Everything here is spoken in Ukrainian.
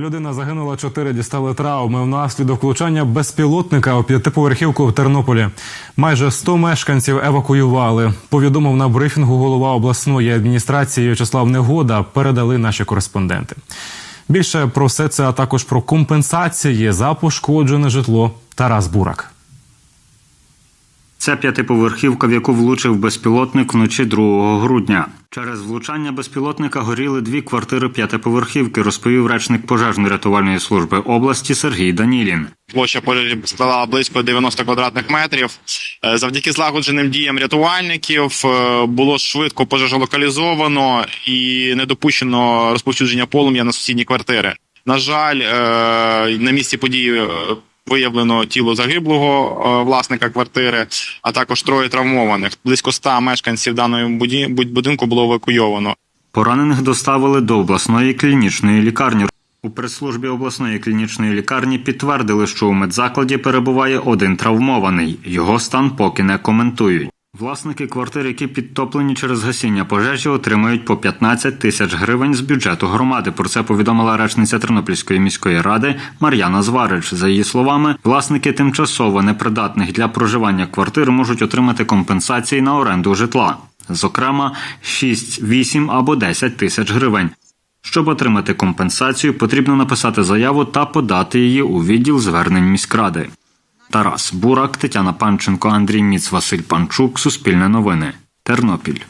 Людина загинула, чотири дістали травми внаслідок влучання безпілотника у п'ятиповерхівку в Тернополі. Майже 100 мешканців евакуювали. Повідомив на брифінгу голова обласної адміністрації В'ячеслав Негода. Передали наші кореспонденти. Більше про все це, а також про компенсації за пошкоджене житло. Тарас Бурак. Це п'ятиповерхівка, в яку влучив безпілотник вночі 2 грудня. Через влучання безпілотника горіли дві квартири п'ятиповерхівки, розповів речник пожежно-рятувальної служби області Сергій Данілін. Площа пожежі складала близько 90 квадратних метрів. Е, Завдяки злагодженим діям рятувальників е, було швидко пожежу локалізовано і не допущено розповсюдження полум'я на сусідні квартири. На жаль, е, на місці події виявлено тіло загиблого е, власника квартири, а також троє травмованих. Близько ста мешканців даної будинку було евакуйовано. Поранених доставили до обласної клінічної лікарні. У прес-службі обласної клінічної лікарні підтвердили, що у медзакладі перебуває один травмований. Його стан поки не коментують. Власники квартир, які підтоплені через гасіння пожежі, отримають по 15 тисяч гривень з бюджету громади. Про це повідомила речниця Тернопільської міської ради Мар'яна Зварич. За її словами, власники тимчасово непридатних для проживання квартир можуть отримати компенсації на оренду житла, зокрема 6, 8 або 10 тисяч гривень. Щоб отримати компенсацію, потрібно написати заяву та подати її у відділ звернень міськради. Тарас Бурак, Тетяна Панченко, Андрій Міц, Василь Панчук. Суспільне новини. Тернопіль.